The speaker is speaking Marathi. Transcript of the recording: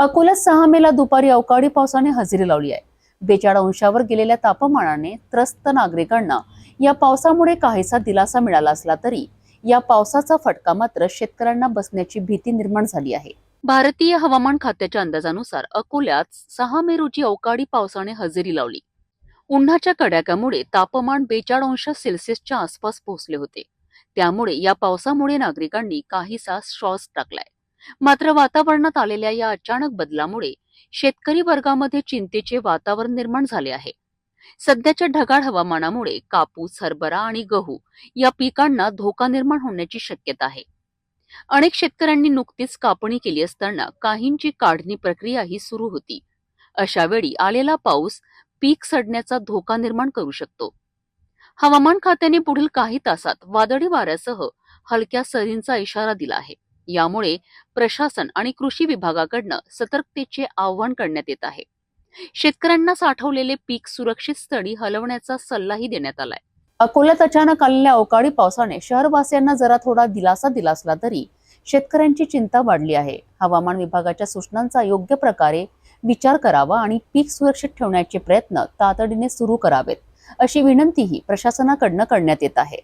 अकोल्यात सहा मेला दुपारी अवकाळी पावसाने हजेरी लावली आहे. बेचाळ अंशावर गेलेल्या तापमानाने त्रस्त नागरिकांना या पावसामुळे काहीसा दिलासा मिळाला असला तरी या पावसाचा फटका मात्र शेतकऱ्यांना बसण्याची भीती निर्माण झाली आहे. भारतीय हवामान खात्याच्या अंदाजानुसार अकोल्यात सहा मे रोजी अवकाळी पावसाने हजेरी लावली. उन्हाच्या कडाक्यामुळे तापमान बेचाळ अंश सेल्सिअसच्या आसपास पोहोचले होते. त्यामुळे या पावसामुळे नागरिकांनी काहीसा श्वास टाकलाय. मात्र वातावरणात आलेल्या या अचानक बदलामुळे शेतकरी वर्गामध्ये चिंतेचे वातावरण निर्माण झाले आहे. सध्याच्या ढगाळ हवामानामुळे कापूस हरभरा आणि गहू या पिकांना धोका निर्माण होण्याची शक्यता आहे. अनेक शेतकऱ्यांनी नुकतीच कापणी केली असताना काहींची काढणी प्रक्रियाही सुरू होती. अशा वेळी आलेला पाऊस पीक सडण्याचा धोका निर्माण करू शकतो. हवामान खात्याने पुढील काही तासात वादळी वाऱ्यासह हलक्या सरींचा इशारा दिला आहे. यामुळे प्रशासन आणि कृषी विभागाकडनं सतर्कतेचे आव्हान करण्यात येत आहे. शेतकऱ्यांना साठवलेले पीक सुरक्षित स्थळी हलवण्याचा सल्लाही देण्यात आलाय. अकोल्यात अचानक आलेल्या अवकाळी पावसाने शहरवासियांना जरा थोडा दिलासा दिला असला तरी शेतकऱ्यांची चिंता वाढली आहे. हवामान विभागाच्या सूचनांचा योग्य प्रकारे विचार करावा आणि पीक सुरक्षित ठेवण्याचे प्रयत्न तातडीने सुरू करावेत अशी विनंतीही प्रशासनाकडनं करण्यात येत आहे.